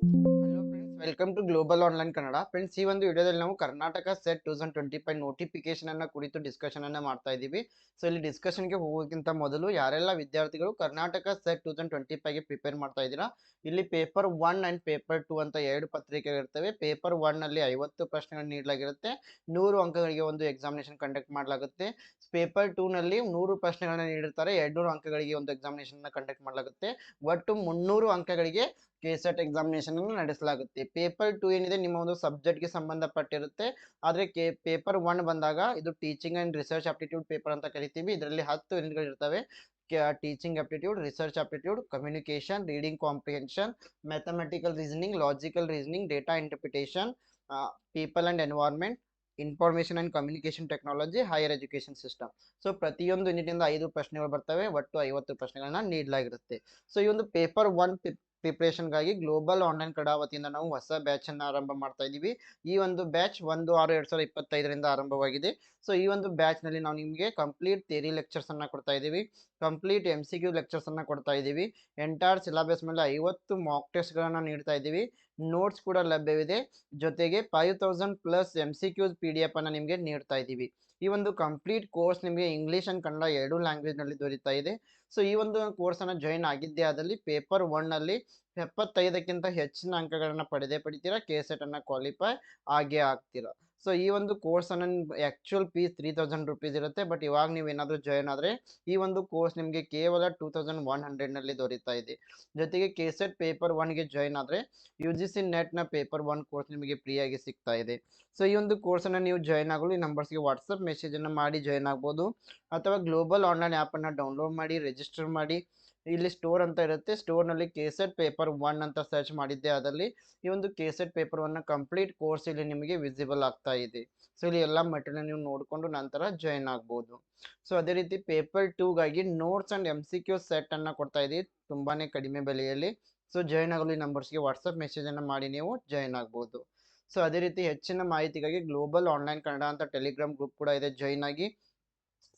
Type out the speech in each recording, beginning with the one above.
Hello friends welcome to global online Kannada friends ಈ ಒಂದು ವಿಡಿಯೋದಲ್ಲಿ ನಾವು Karnataka SET two thousand twenty five notification ಅನ್ನ ಕುರಿತು ಡಿಸ್ಕಷನ್ ಅನ್ನ ಮಾಡ್ತಾ ಇದ್ದೀವಿ. ಸೊ ಇಲ್ಲಿ ಡಿಸ್ಕಷನ್ಗೆ ಹೋಗೋಕ್ಕಿಂತ ಮೊದಲು ಯಾರೆಲ್ಲ ವಿದ್ಯಾರ್ಥಿಗಳು Karnataka SET two thousand twenty ಫೈವ್ಗೆ prepare ಮಾಡ್ತಾ ಇದ್ದೀರಾ? ಇಲ್ಲಿ paper one and paper two ಅಂತ ಎರಡು ಪತ್ರಿಕೆಗಳಿರ್ತವೆ ಪೇಪರ್ ಒನ್ ಅಲ್ಲಿ ಐವತ್ತು ಪ್ರಶ್ನೆಗಳು ನೀಡಲಾಗಿರುತ್ತೆ. ನೂರು ಅಂಕಗಳಿಗೆ ಒಂದು ಎಕ್ಸಾಮಿನೇಷನ್ ಕಂಡಕ್ಟ್ ಮಾಡಲಾಗುತ್ತೆ. ಪೇಪರ್ ಟೂ ನಲ್ಲಿ ನೂರು ಪ್ರಶ್ನೆಗಳನ್ನ ನೀಡಿರ್ತಾರೆ. ಎರಡ್ನೂರು ಅಂಕಗಳಿಗೆ ಒಂದು ಎಕ್ಸಾಮಿನೇಷನ್ ಕಂಡಕ್ಟ್ ಮಾಡಲಾಗುತ್ತೆ. ಒಟ್ಟು ಮುನ್ನೂರು ಅಂಕಗಳಿಗೆ ಕೆ ಸೆಟ್ ಎಕ್ಸಾಮಿನೇಷನ್ ಅನ್ನು ನಡೆಸಲಾಗುತ್ತೆ. ಪೇಪರ್ ಟು ಏನಿದೆ, ನಿಮ್ಮ ಒಂದು ಸಬ್ಜೆಕ್ಟ್ಗೆ ಸಂಬಂಧಪಟ್ಟಿರುತ್ತೆ. ಆದರೆ ಕೆ ಪೇಪರ್ ಒನ್ ಬಂದಾಗ ಇದು teaching and research aptitude paper ಅಂತ ಕರಿತೀವಿ. ಇದರಲ್ಲಿ ಹತ್ತು ಯೂನಿಟ್ಗಳಿರ್ತವೆ teaching aptitude research aptitude communication reading comprehension mathematical reasoning logical reasoning data interpretation people and environment information and communication technology higher education system so ಪ್ರತಿಯೊಂದು ಯೂನಿಟಿಂದ ಐದು ಪ್ರಶ್ನೆಗಳು ಬರ್ತವೆ. ಒಟ್ಟು ಐವತ್ತು ಪ್ರಶ್ನೆಗಳನ್ನ ನೀಡಲಾಗಿರುತ್ತೆ. ಸೊ ಈ ಒಂದು ಪೇಪರ್ ಒನ್ ಪ್ರಿಪ್ರೇಷನ್ಗಾಗಿ ಗ್ಲೋಬಲ್ ಆನ್ಲೈನ್ ಕಡಾವತಿಯಿಂದ ವತಿಯಿಂದ ನಾವು ಹೊಸ ಬ್ಯಾಚ್ ಅನ್ನು ಆರಂಭ ಮಾಡ್ತಾ ಇದ್ದೀವಿ. ಈ ಒಂದು ಬ್ಯಾಚ್ ಒಂದು ಆರು ಎರಡು ಸಾವಿರದ ಇಪ್ಪತ್ತೈದರಿಂದ ಆರಂಭವಾಗಿದೆ. ಸೊ ಈ ಒಂದು ಬ್ಯಾಚ್ನಲ್ಲಿ ನಾವು ನಿಮಗೆ ಕಂಪ್ಲೀಟ್ ಥಿಯರಿ ಲೆಕ್ಚರ್ಸ್ ಅನ್ನ ಕೊಡ್ತಾ ಇದ್ದೀವಿ. Complete M C Q lectures ಅನ್ನ ಕೊಡ್ತಾ ಇದ್ದೀವಿ. ಎಂಟೈರ್ ಸಿಲೆಬಸ್ ಮೇಲೆ ಐವತ್ತು ಮಾಕ್ ಟೆಸ್ಟ್ ಗಳನ್ನ ನೀಡ್ತಾ ಇದ್ದೀವಿ. ನೋಟ್ಸ್ ಕೂಡ ಲಭ್ಯವಿದೆ. ಜೊತೆಗೆ five thousand plus M C Qs P D F ಅನ್ನ ನಿಮಗೆ ನೀಡ್ತಾ ಇದ್ದೀವಿ. ಈ ಒಂದು ಕಂಪ್ಲೀಟ್ ಕೋರ್ಸ್ ನಿಮಗೆ ಇಂಗ್ಲಿಷ್ ಅಂಡ್ ಕನ್ನಡ ಎರಡು ಲ್ಯಾಂಗ್ವೇಜ್ನಲ್ಲಿ ದೊರೀತಾ ಇದೆ. ಸೊ ಈ ಒಂದು ಕೋರ್ಸ್ ಅನ್ನ ಜಾಯಿನ್ ಆಗಿದ್ದೆ ಆದಲ್ಲಿ ಪೇಪರ್ ಒನ್ ಅಲ್ಲಿ ಎಪ್ಪತ್ತೈದಕ್ಕಿಂತ ಹೆಚ್ಚಿನ ಅಂಕಗಳನ್ನ ಪಡೆದೇ ಪಡಿತೀರಾ? ಕೆ ಸೆಟ್ ಅನ್ನ ಕ್ವಾಲಿಫೈ ಆಗೇ ಆಗ್ತೀರಾ? ಸೊ ಈ ಒಂದು ಕೋರ್ಸ್ ಅನ್ನ actual fees three thousand rupees ಇರುತ್ತೆ. ಬಟ್ ಇವಾಗ ನೀವು ಏನಾದರೂ ಜಾಯ್ನ್ ಆದರೆ, ಈ ಒಂದು ಕೋರ್ಸ್ ನಿಮಗೆ ಕೇವಲ ಟೂ ತೌಸಂಡ್ ಒನ್ ಹಂಡ್ರೆಡ್ನಲ್ಲಿ ದೊರೀತಾ ಇದೆ. ಜೊತೆಗೆ ಕೆ ಸೆಟ್ ಪೇಪರ್ ಒನ್ಗೆ ಜಾಯ್ನ್ ಆದರೆ ಯು ಜಿ ಸಿ ನೆಟ್ನ ಪೇಪರ್ ಒನ್ ಕೋರ್ಸ್ ನಿಮಗೆ ಫ್ರೀಯಾಗಿ ಸಿಗ್ತಾ ಇದೆ. ಸೊ ಈ ಒಂದು ಕೋರ್ಸನ್ನು ನೀವು ಜಾಯ್ನ್ ಆಗಲು ಈ ನಂಬರ್ಸ್ಗೆ ವಾಟ್ಸಪ್ ಮೆಸೇಜನ್ನು ಮಾಡಿ ಜಾಯ್ನ್ ಆಗ್ಬೋದು. ಅಥವಾ ಗ್ಲೋಬಲ್ ಆನ್ಲೈನ್ ಆ್ಯಪನ್ನು ಡೌನ್ಲೋಡ್ ಮಾಡಿ ರಿಜಿಸ್ಟರ್ ಮಾಡಿ. ಇಲ್ಲಿ ಸ್ಟೋರ್ ಅಂತ ಇರುತ್ತೆ. ಸ್ಟೋರ್ನಲ್ಲಿ ಕೇಸೆಟ್ ಪೇಪರ್ ಒನ್ ಅಂತ ಸರ್ಚ್ ಮಾಡಿದ್ದೆ. ಅದರಲ್ಲಿ ಈ ಒಂದು K SET paper one complete course ಇಲ್ಲಿ ನಿಮಗೆ ವಿಸಿಬಲ್ ಆಗ್ತಾ ಇದೆ. ಸೊ ಇಲ್ಲಿ ಎಲ್ಲ ಮೆಟೀರಿಯಲ್ ನೀವು ನೋಡಿಕೊಂಡು ನಂತರ ಜಾಯಿನ್ ಆಗ್ಬೋದು. ಸೊ ಅದೇ ರೀತಿ paper ಟೂಗಾಗಿ notes and M C Q set ಅನ್ನು ಕೊಡ್ತಾ ಇದೆ ತುಂಬಾ ಕಡಿಮೆ ಬೆಲೆಯಲ್ಲಿ. ಸೊ ಜಾಯಿನ್ ಆಗಲು ಈ ನಂಬರ್ಸ್ಗೆ ವಾಟ್ಸಪ್ ಮೆಸೇಜನ್ನು ಮಾಡಿ ನೀವು ಜಾಯಿನ್ ಆಗ್ಬೋದು. ಸೊ ಅದೇ ರೀತಿ ಹೆಚ್ಚಿನ ಮಾಹಿತಿಗಾಗಿ ಗ್ಲೋಬಲ್ ಆನ್ಲೈನ್ ಕನ್ನಡ ಅಂತ ಟೆಲಿಗ್ರಾಮ್ ಗ್ರೂಪ್ ಕೂಡ ಇದೆ. ಜಾಯಿನ್ ಆಗಿ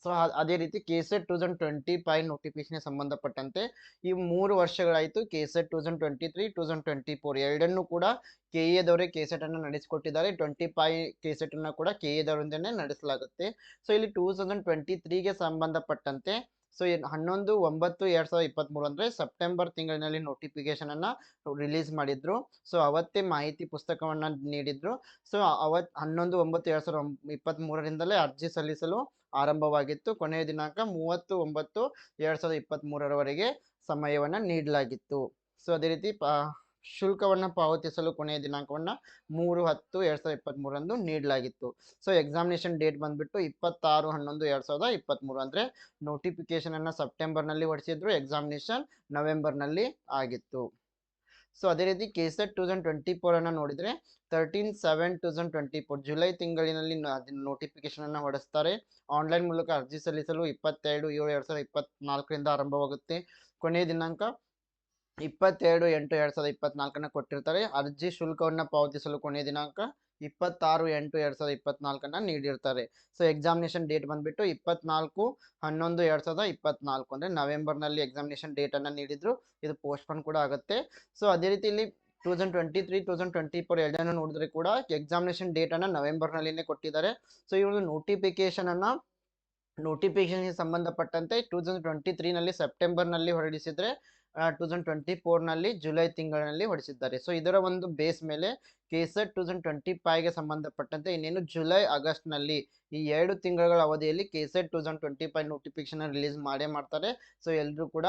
ಸೊ ಅದೇ ರೀತಿ K SET two thousand twenty five notification ಸಂಬಂಧಪಟ್ಟಂತೆ ಈ ಮೂರು ವರ್ಷಗಳಾಯಿತು K SET two thousand twenty three two thousand twenty four ಎರಡನ್ನೂ ಕೂಡ ಕೆ ಎದವರೇ ಕೆ ಸೆಟ್ ಅನ್ನು ನಡೆಸಿಕೊಟ್ಟಿದ್ದಾರೆ. ಟ್ವೆಂಟಿ ಫೈವ್ ಕೆ ಅನ್ನು ಕೂಡ ಕೆ ಎದವರಿಂದನೇ ನಡೆಸಲಾಗುತ್ತೆ. ಸೊ ಇಲ್ಲಿ ಟೂ ತೌಸಂಡ್ ಟ್ವೆಂಟಿ ತ್ರೀಗೆ ಸಂಬಂಧಪಟ್ಟಂತೆ ಸೊ ಹನ್ನೊಂದು, ಒಂಬತ್ತು, ಎರಡು ಸಾವಿರದ ಇಪ್ಪತ್ತ್ಮೂರು ಅಂದರೆ ಸೆಪ್ಟೆಂಬರ್ ತಿಂಗಳಿನಲ್ಲಿ ನೋಟಿಫಿಕೇಶನ್ ಅನ್ನ ರಿಲೀಸ್ ಮಾಡಿದ್ರು. ಸೊ ಅವತ್ತೇ ಮಾಹಿತಿ ಪುಸ್ತಕವನ್ನು ನೀಡಿದ್ರು. ಸೊ ಅವತ್ ಹನ್ನೊಂದು, ಒಂಬತ್ತು, ಎರಡು ಸಾವಿರದ ಇಪ್ಪತ್ತ್ ಮೂರರಿಂದಲೇ ಅರ್ಜಿ ಸಲ್ಲಿಸಲು ಆರಂಭವಾಗಿತ್ತು. ಕೊನೆಯ ದಿನಾಂಕ ಮೂವತ್ತು ಒಂಬತ್ತು ಎರಡ್ ಸಾವಿರದ ಇಪ್ಪತ್ತ್ ಮೂರರವರೆಗೆ ಸಮಯವನ್ನ ನೀಡಲಾಗಿತ್ತು. ಸೊ ಅದೇ ರೀತಿ ಶುಲ್ಕವನ್ನು ಪಾವತಿಸಲು ಕೊನೆಯ ದಿನಾಂಕವನ್ನು ಮೂರು, ಹತ್ತು, ಎರಡ್ ಸಾವಿರದ ಇಪ್ಪತ್ತ್ ಮೂರಂದು ನೀಡಲಾಗಿತ್ತು. ಸೊ ಎಕ್ಸಾಮಿನೇಷನ್ ಡೇಟ್ ಬಂದ್ಬಿಟ್ಟು ಇಪ್ಪತ್ತಾರು, ಹನ್ನೊಂದು, ಎರಡ್ ಸಾವಿರದ ಇಪ್ಪತ್ತ್ಮೂರು ಅಂದರೆ ನೋಟಿಫಿಕೇಶನನ್ನು ಸೆಪ್ಟೆಂಬರ್ನಲ್ಲಿ ಹೊಡೆಸಿದ್ರು. ಎಕ್ಸಾಮಿನೇಷನ್ ನವೆಂಬರ್ನಲ್ಲಿ ಆಗಿತ್ತು. ಸೊ ಅದೇ ರೀತಿ K SET two thousand twenty four ಅನ್ನು ನೋಡಿದರೆ thirteen seven two thousand twenty four July ತಿಂಗಳಿನಲ್ಲಿ ನೋಟಿಫಿಕೇಶನ್ ಅನ್ನು ಹೊಡೆಸ್ತಾರೆ. ಆನ್ಲೈನ್ ಮೂಲಕ ಅರ್ಜಿ ಸಲ್ಲಿಸಲು ಇಪ್ಪತ್ತೆರಡು, ಏಳು, ಎರಡು ಸಾವಿರದ ಇಪ್ಪತ್ನಾಲ್ಕರಿಂದ ಆರಂಭವಾಗುತ್ತೆ. ಕೊನೆಯ ದಿನಾಂಕ ಇಪ್ಪತ್ತೆರಡು, ಎಂಟು, ಎರಡು ಸಾವಿರದ ಇಪ್ಪತ್ನಾಲ್ಕನ್ನು ಕೊಟ್ಟಿರ್ತಾರೆ. ಅರ್ಜಿ ಶುಲ್ಕವನ್ನು ಪಾವತಿಸಲು ಕೊನೆಯ ದಿನಾಂಕ ಇಪ್ಪತ್ತಾರು ಎಂಟು ಎರಡು ಸಾವಿರದ ಇಪ್ಪತ್ನಾಲ್ಕನ್ನು ನೀಡಿರ್ತಾರೆ. ಸೊ ಎಕ್ಸಾಮಿನೇಷನ್ ಡೇಟ್ ಬಂದುಬಿಟ್ಟು ಇಪ್ಪತ್ನಾಲ್ಕು, ಹನ್ನೊಂದು, ಎರಡು ಸಾವಿರದ ಇಪ್ಪತ್ನಾಲ್ಕು ಅಂದರೆ ನವೆಂಬರ್ನಲ್ಲಿ ಎಕ್ಸಾಮಿನೇಷನ್ ಡೇಟನ್ನು ನೀಡಿದ್ರು. ಇದು ಪೋಸ್ಟ್ಪೋನ್ ಕೂಡ ಆಗುತ್ತೆ. ಸೊ ಅದೇ ರೀತಿ ಇಲ್ಲಿ two thousand twenty three two thousand twenty four ಎರಡನ್ನು ನೋಡಿದ್ರೆ ಕೂಡ ಎಕ್ಸಾಮಿನೇಷನ್ ಡೇಟನ್ನು ನವೆಂಬರ್ನಲ್ಲಿನೇ ಕೊಟ್ಟಿದ್ದಾರೆ. ಸೊ ಈ ಒಂದು ನೋಟಿಫಿಕೇಶನನ್ನು ನೋಟಿಫಿಕೇಶನ್ಗೆ ಸಂಬಂಧಪಟ್ಟಂತೆ ಟೂ ತೌಸಂಡ್ ಟ್ವೆಂಟಿ ತ್ರೀನಲ್ಲಿ ಸೆಪ್ಟೆಂಬರ್ನಲ್ಲಿ ಹೊರಡಿಸಿದರೆ ಟೂ ತೌಸಂಡ್ ಟ್ವೆಂಟಿ ಫೋರ್ನಲ್ಲಿ ಜುಲೈ ತಿಂಗಳಲ್ಲಿ ಹೊಡಿಸಿದ್ದಾರೆ. ಸೊ ಇದರ ಒಂದು ಬೇಸ್ ಮೇಲೆ ಕೆಸೆಟ್ ಟೂ ತೌಸಂಡ್ ಟ್ವೆಂಟಿ ಫೈವ್ಗೆ ಸಂಬಂಧಪಟ್ಟಂತೆ ಇನ್ನೇನು ಜುಲೈ ಆಗಸ್ಟ್ನಲ್ಲಿ ಈ ಎರಡು ತಿಂಗಳ ಅವಧಿಯಲ್ಲಿ K SET two thousand twenty five notification release ಮಾಡೇ ಮಾಡ್ತಾರೆ. ಸೊ ಎಲ್ಲರೂ ಕೂಡ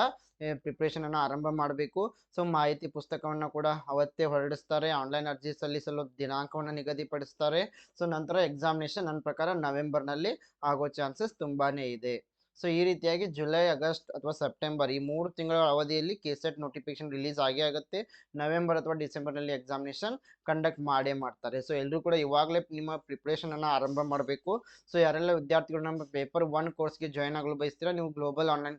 ಪ್ರಿಪ್ರೇಷನನ್ನು ಆರಂಭ ಮಾಡಬೇಕು. ಸೊ ಮಾಹಿತಿ ಪುಸ್ತಕವನ್ನು ಕೂಡ ಅವತ್ತೇ ಹೊರಡಿಸ್ತಾರೆ. ಆನ್ಲೈನ್ ಅರ್ಜಿ ಸಲ್ಲಿಸಲು ದಿನಾಂಕವನ್ನು ನಿಗದಿಪಡಿಸ್ತಾರೆ. ಸೊ ನಂತರ ಎಕ್ಸಾಮಿನೇಷನ್ ನನ್ನ ಪ್ರಕಾರ ನವೆಂಬರ್ನಲ್ಲಿ ಆಗೋ ಚಾನ್ಸಸ್ ತುಂಬಾನೇ ಇದೆ. ಸೊ, ಈ ರೀತಿಯಾಗಿ ಜುಲೈ, ಆಗಸ್ಟ್ ಅಥವಾ ಸೆಪ್ಟೆಂಬರ್ ಈ ಮೂರು ತಿಂಗಳ ಅವಧಿಯಲ್ಲಿ ಕೆಸೆಟ್ ನೋಟಿಫಿಕೇಶನ್ ರಿಲೀಸ್ ಆಗೇ ಆಗುತ್ತೆ. ನವೆಂಬರ್ ಅಥವಾ ಡಿಸೆಂಬರ್ನಲ್ಲಿ ಎಕ್ಸಾಮಿನೇಷನ್ ಕಂಡಕ್ಟ್ ಮಾಡೇ ಮಾಡ್ತಾರೆ. ಸೊ ಎಲ್ಲರೂ ಕೂಡ ಇವಾಗಲೇ ನಿಮ್ಮ ಪ್ರಿಪ್ರೇಷನನ್ನು ಆರಂಭ ಮಾಡಬೇಕು. ಸೊ, ಯಾರೆಲ್ಲ ವಿದ್ಯಾರ್ಥಿಗಳು ನಮ್ಮ ಪೇಪರ್ ಒನ್ ಕೋರ್ಸ್ಗೆ ಜಾಯ್ನ್ ಆಗಲು ಬಯಸ್ತೀರಾ, ನೀವು ಗ್ಲೋಬಲ್ ಆನ್ಲೈನ್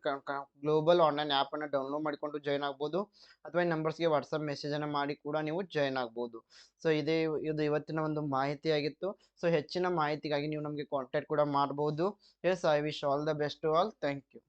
ಗ್ಲೋಬಲ್ ಆನ್ಲೈನ್ ಆ್ಯಪನ್ನು ಡೌನ್ಲೋಡ್ ಮಾಡಿಕೊಂಡು ಜಾಯ್ನ್ ಆಗ್ಬೋದು. ಅಥವಾ ಈ ನಂಬರ್ಸ್ಗೆ ವಾಟ್ಸಪ್ ಮೆಸೇಜನ್ನು ಮಾಡಿ ಕೂಡ ನೀವು ಜಾಯ್ನ್ ಆಗ್ಬೋದು. ಸೊ, ಇದೇ ಇದು ಇವತ್ತಿನ ಒಂದು ಮಾಹಿತಿಯಾಗಿತ್ತು. ಸೊ, ಹೆಚ್ಚಿನ ಮಾಹಿತಿಗಾಗಿ ನೀವು ನಮಗೆ ಕಾಂಟ್ಯಾಕ್ಟ್ ಕೂಡ ಮಾಡ್ಬೋದು. Yes I wish all the best to all thank you